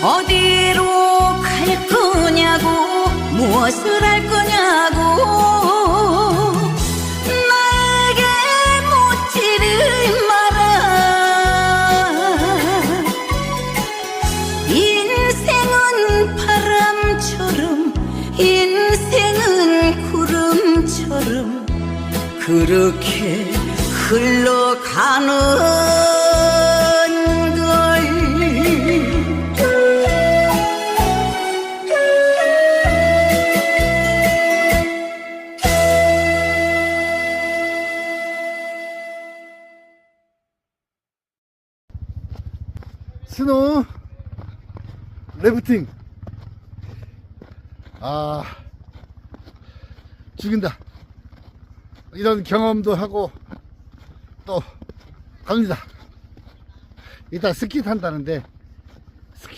어디로 갈 거냐고 무엇을 할 거냐고. 나에게 묻지를 마라. 인생은 바람처럼 인생은 구름처럼 그렇게 흘러가는 스노우 래프팅. 아 죽인다. 이런 경험도 하고 또 갑니다. 이따 스키 탄다는데